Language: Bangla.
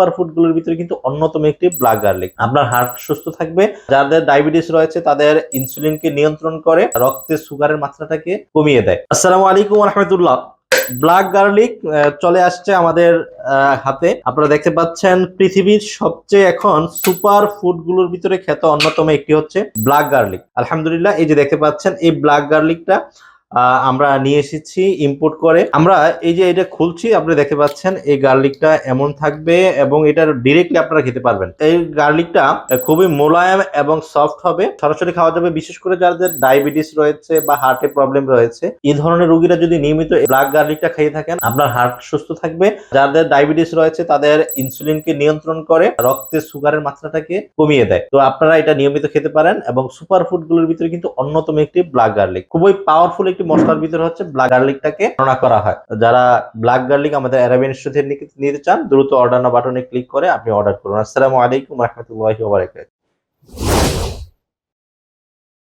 সুপার ফুডগুলোর ভিতরে কিন্তু অন্যতম একটি ব্ল্যাক গার্লিক। আপনার হার্ট সুস্থ থাকবে, যাদের ডায়াবেটিস রয়েছে তাদের ইনসুলিনকে নিয়ন্ত্রণ করে, রক্তে সুগারের মাত্রাটাকে কমিয়ে দেয়। আসসালামু আলাইকুম রহমতুল্লাহ ব্ল্যাক গার্লিক চলে আসছে আমাদের হাতে। আপনারা দেখতে পাচ্ছেন পৃথিবীর সবচেয়ে এখন সুপার ফুডগুলোর ভিতরে খ্যাত অন্যতম একটি হচ্ছে ব্ল্যাক গার্লিক। আলহামদুলিল্লাহ, এই যে দেখতে পাচ্ছেন, এই ব্ল্যাক গার্লিকটা আমরা নিয়ে এসেছি ইম্পোর্ট করে। আমরা এই যে এটা খুলছি, আপনি দেখতে পাচ্ছেন, এই গার্লিকটা এমন থাকবে এবং এটা ডিরেক্টলি আপনারা খেতে পারবেন। এই গার্লিকটা খুবই মোলায়েম এবং সফট হবে। সরাসরি খাওয়া যাবে, বিশেষ করে যাদের ডায়াবেটিস রয়েছে বা হার্টে প্রবলেম রয়েছে। এই ধরনের রোগীরা যদি নিয়মিত ব্ল্যাক গার্লিকটা খেয়ে থাকেন, আপনার হার্ট সুস্থ থাকবে। যাদের ডায়াবেটিস রয়েছে, তাদের ইনসুলিনকে নিয়ন্ত্রণ করে, রক্তে সুগারের মাত্রাটাকে কমিয়ে দেয়। তো আপনারা এটা নিয়মিত খেতে পারেন এবং সুপার ফুডগুলোর ভিতরে কিন্তু অন্যতম একটি ব্ল্যাক গার্লিক খুবই পাওয়ারফুল একটি মশলার ভিতরে হচ্ছে ব্ল্যাক গার্লিকটাকে গণনা করা হয়। যারা ব্ল্যাক গার্লিক আমাদের অ্যারাবিয়ান স্টোর নিতে- চান, দ্রুত অর্ডার না বাটনে ক্লিক করে আপনি অর্ডার করুন। আসসালামু আলাইকুম রহমতুল্লাহি ওয়া বারাকাতুহু।